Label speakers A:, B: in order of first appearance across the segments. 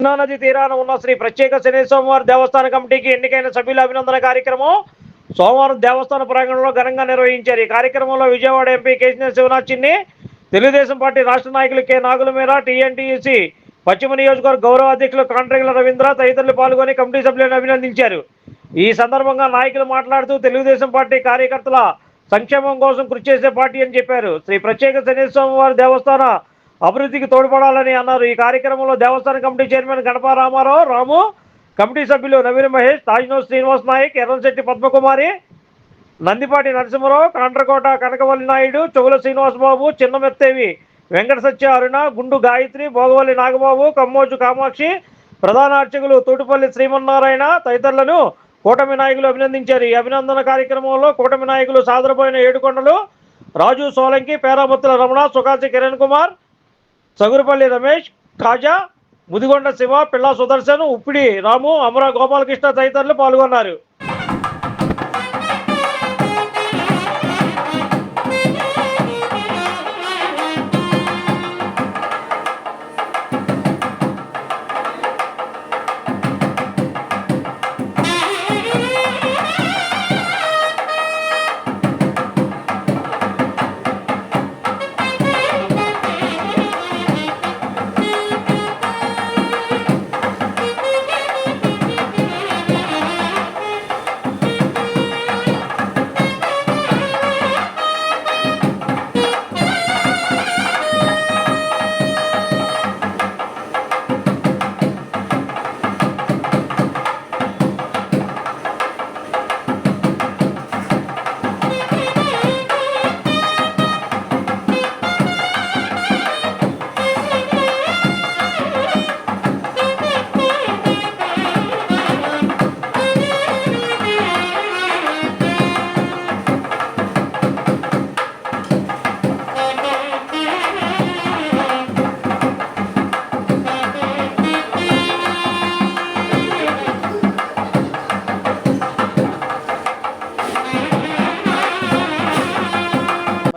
A: కృష్ణా నది తీరాన ఉన్న శ్రీ ప్రత్యేక శని సోమవారం దేవస్థాన కమిటీకి ఎన్నికైన సభ్యుల అభినందన కార్యక్రమం సోమవారం దేవస్థాన ప్రాంగణంలో ఘనంగా నిర్వహించారు. ఈ కార్యక్రమంలో విజయవాడ ఎంపీ కేసీఆర్ శివనాథ్ చిన్ని తెలుగుదేశం పార్టీ రాష్ట్ర నాయకులు కె. నాగుల మీర టీఎన్టీయూసీ పశ్చిమ నియోజకవర్గ గౌరవ అధ్యక్షులు కాంట్రేగుల రవీంద్ర తదితరులు పాల్గొని కమిటీ సభ్యులను అభినందించారు. ఈ సందర్భంగా నాయకులు మాట్లాడుతూ తెలుగుదేశం పార్టీ కార్యకర్తల సంక్షేమం కోసం కృషి చేసే పార్టీ అని చెప్పారు. శ్రీ ప్రత్యేక శని వారి దేవస్థాన అభివృద్ధికి తోడ్పడాలని అన్నారు. ఈ కార్యక్రమంలో దేవస్థాన committee chairman గణప Ramarao Ramu committee సభ్యులు నవీన్ మహేష్ తాజ్నో శ్రీనివాస్ నాయక్ ఎర్రంశెట్టి పద్మకుమారి నందిపాటి నరసింహరావు కాండ్రకోట కనకవల్లి నాయుడు చెవుల శ్రీనివాస్ బాబు చిన్నమెత్తేవి వెంకట సత్య అరుణ గుండు గాయత్రి భోగవల్లి నాగబాబు కమ్మోజు కామాక్షి ప్రధాన అర్చకులు తోటిపల్లి శ్రీమన్నారాయణ తదితరులను కూటమి నాయకులు అభినందించారు. ఈ అభినందన కార్యక్రమంలో కూటమి నాయకులు సాదరపోయిన ఏడుకొండలు రాజు సోలంకి పేరాబత్తుల రమణ సుఖాసి కిరణ్ కుమార్ సగురుపల్లి రమేష్ కాజా ముదిగొండ శివ పిల్ల సుదర్శన్ ఉప్పిడి రాము అమర గోపాలకృష్ణ తదితరులు పాల్గొన్నారు.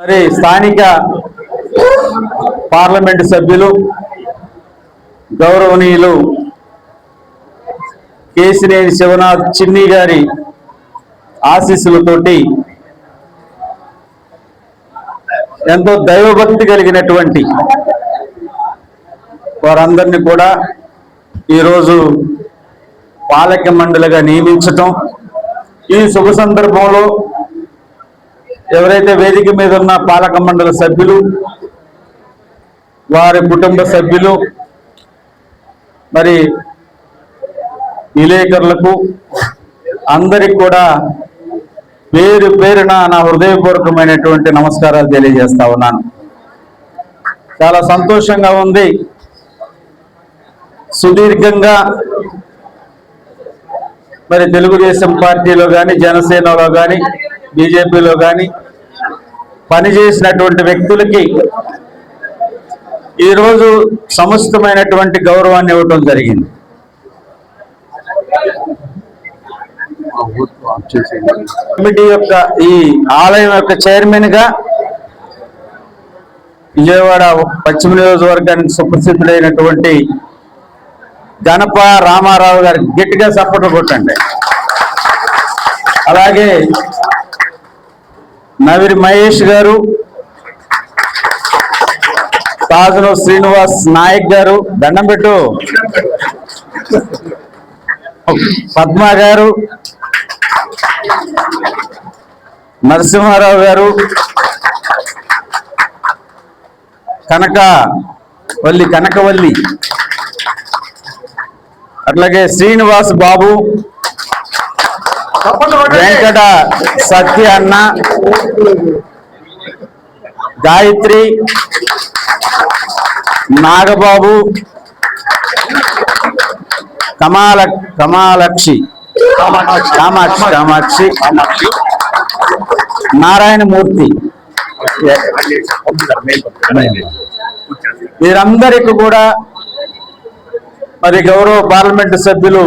B: మరి స్థానిక పార్లమెంటు సభ్యులు గౌరవనీయులు కేసినేని శివనాథ్ చిన్ని గారి ఆశీస్సులతోటి ఎంతో దైవభక్తి కలిగినటువంటి వారందరినీ కూడా ఈరోజు పాలక మండలిగా నియమించటం. ఈ శుభ సందర్భంలో ఎవరైతే వేదిక మీద ఉన్న పాలక మండలి సభ్యులు వారి కుటుంబ సభ్యులు మరి విలేకరులకు అందరికి కూడా పేరు పేరున నా హృదయపూర్వకమైనటువంటి నమస్కారాలు తెలియజేస్తా ఉన్నాను. చాలా సంతోషంగా ఉంది. సుదీర్ఘంగా మరి తెలుగుదేశం పార్టీలో కానీ జనసేనలో కానీ బీజేపీలో కానీ పనిచేసినటువంటి వ్యక్తులకి ఈరోజు సముచితమైనటువంటి గౌరవాన్ని ఇవ్వటం జరిగింది. కమిటీ యొక్క ఈ ఆలయం యొక్క చైర్మన్గా విజయవాడ పశ్చిమ నియోజకవర్గానికి సుప్రసిద్ధుడైనటువంటి గణప రామారావు గారికి గట్టిగా సపోర్ట్ కొట్టండి. అలాగే నవిరి మహేష్ గారు తాజును శ్రీనివాస్ నాయక్ గారు దండం పెట్టు. పద్మ గారు నరసింహారావు గారు కనక వల్లి కనకవల్లి అట్లాగే శ్రీనివాస్ బాబు వెంకట సత్య అన్న గాయత్రి నాగబాబు కమాల కమాలక్షి కామాక్షి కామాక్షి నారాయణమూర్తి. వీరందరికీ కూడా మరి గౌరవ పార్లమెంటు సభ్యులు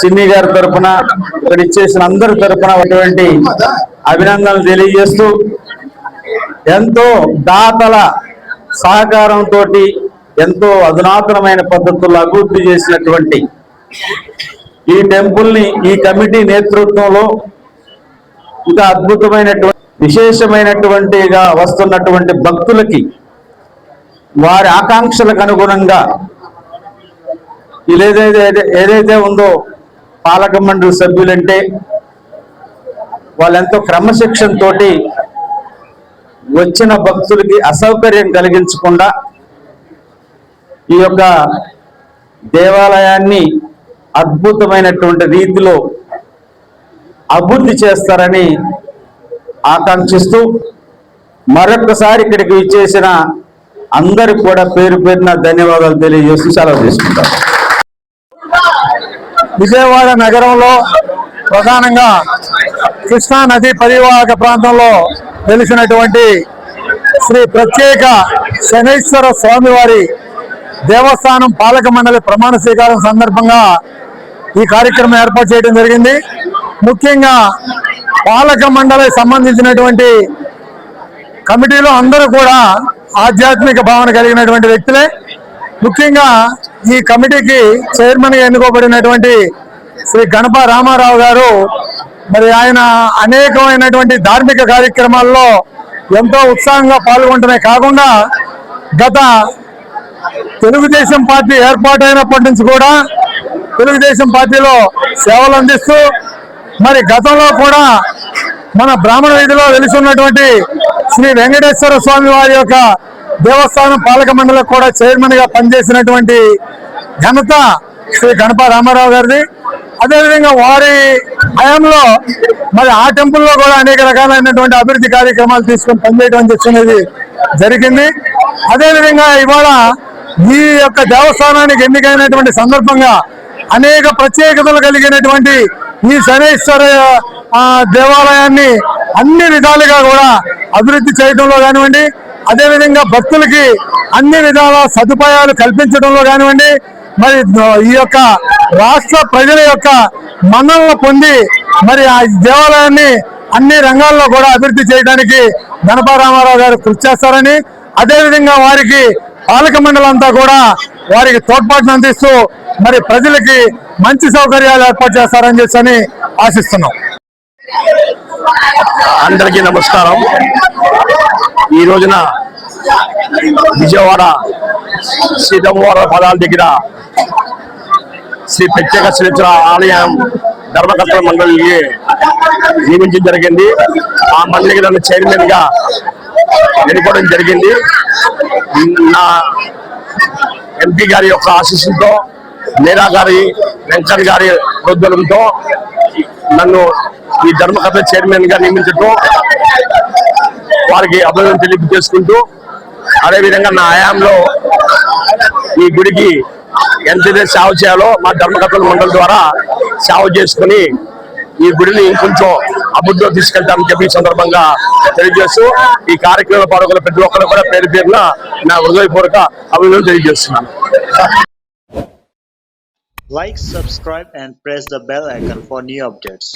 B: చిన్ని గారి తరఫున ఇక్కడ ఇచ్చేసిన అందరి తరఫున అటువంటి అభినందనలు తెలియజేస్తూ ఎంతో దాతల సహకారంతో ఎంతో అధునాతనమైన పద్ధతుల్లో అభివృద్ధి చేసినటువంటి ఈ టెంపుల్ని ఈ కమిటీ నేతృత్వంలో ఇంకా అద్భుతమైనటువంటి విశేషమైనటువంటిగా వస్తున్నటువంటి భక్తులకి వారి ఆకాంక్షలకు అనుగుణంగా ఇలా ఏదైతే ఏదైతే ఉందో పాలక మండలి సభ్యులంటే వాళ్ళెంతో క్రమశిక్షణతో వచ్చిన భక్తులకి అసౌకర్యం కలిగించకుండా ఈ యొక్క దేవాలయాన్ని అద్భుతమైనటువంటి రీతిలో అభివృద్ధి చేస్తారని ఆకాంక్షిస్తూ మరొకసారి ఇక్కడికి విచ్చేసిన అందరికి కూడా పేరు పేరున ధన్యవాదాలు తెలియజేస్తూ సెలవు తీసుకుంటారు
C: విజయవాడ నగరంలో ప్రధానంగా కృష్ణా నది పరివాహక ప్రాంతంలో వెలిసినటువంటి శ్రీ ప్రత్యేక శనైశ్వర స్వామివారి దేవస్థానం పాలక మండలి ప్రమాణ స్వీకారం సందర్భంగా ఈ కార్యక్రమం ఏర్పాటు చేయడం జరిగింది. ముఖ్యంగా పాలక మండలి సంబంధించినటువంటి కమిటీలో అందరూ కూడా ఆధ్యాత్మిక భావన కలిగినటువంటి వ్యక్తులే. ముఖ్యంగా ఈ కమిటీకి చైర్మన్గా ఎన్నుకోబడినటువంటి శ్రీ గణప రామారావు గారు మరి ఆయన అనేకమైనటువంటి ధార్మిక కార్యక్రమాల్లో ఎంతో ఉత్సాహంగా పాల్గొంటమే కాకుండా గత తెలుగుదేశం పార్టీ ఏర్పాటైనప్పటి నుంచి కూడా తెలుగుదేశం పార్టీలో సేవలు అందిస్తూ మరి గతంలో కూడా మన బ్రాహ్మణ వీధిలో వెలిసున్నటువంటి శ్రీ వెంకటేశ్వర స్వామి వారి యొక్క దేవస్థానం పాలక మండలి కూడా చైర్మన్గా పనిచేసినటువంటి ఘనత శ్రీ గణప రామారావు గారిది. అదేవిధంగా వారి హయాంలో మరి ఆ టెంపుల్లో కూడా అనేక రకాలైనటువంటి అభివృద్ధి కార్యక్రమాలు తీసుకొని పనిచేయడం చేస్తున్నది జరిగింది. అదేవిధంగా ఇవాళ ఈ యొక్క దేవస్థానానికి ఎన్నికైనటువంటి సందర్భంగా అనేక ప్రత్యేకతలు కలిగినటువంటి ఈ శనేశ్వర దేవాలయాన్ని అన్ని విధాలుగా కూడా అభివృద్ధి చేయడంలో కానివ్వండి అదేవిధంగా భక్తులకి అన్ని విధాల సదుపాయాలు కల్పించడంలో కానివ్వండి మరి ఈ యొక్క రాష్ట్ర ప్రజల యొక్క మన్నలను పొంది మరి ఆ దేవాలయాన్ని అన్ని రంగాల్లో కూడా అభివృద్ధి చేయడానికి గణపారామారావు గారు కృషి చేస్తారని అదేవిధంగా వారికి పాలక మండలి అంతా కూడా వారికి తోడ్పాటును అందిస్తూ మరి ప్రజలకి మంచి సౌకర్యాలు ఏర్పాటు చేస్తారని చెప్పని ఆశిస్తున్నాం.
D: అందరికీ నమస్కారం. ఈ రోజున విజయవాడ సీతమ్మవార పదాల దగ్గర శ్రీ ప్రత్యేక శ్రీచర ఆలయం ధర్మకర్తల మండలికి నియమించడం జరిగింది. ఆ మండలికి నన్ను చైర్మన్గా ఎన్నుకోవడం జరిగింది. నా ఎంపీ గారి యొక్క ఆశీస్సులతో మీరా గారి వెంకట్ గారి ప్రోద్బలంతో నన్ను ఈ ధర్మకర్త చైర్మన్గా నియమించడం వారికి అభినందన తెలియజేసుకుంటూ అదేవిధంగా నా హయాంలో ఈ గుడికి ఎంతైతే సేవ చేయాలో మా ధర్మకర్తల మండలి ద్వారా సేవ చేసుకుని ఈ గుడిని ఇంకొంచెం అభివృద్ధిలో తీసుకెళ్తామని చెప్పి సందర్భంగా తెలియజేస్తూ ఈ కార్యక్రమంలో పాల్గొన్న ప్రతి ఒక్కరు కూడా పేరు పేరున నా హృదయపూర్వక అభివృద్ధి తెలియజేస్తున్నాను
E: Like, subscribe, and press the bell icon for new updates.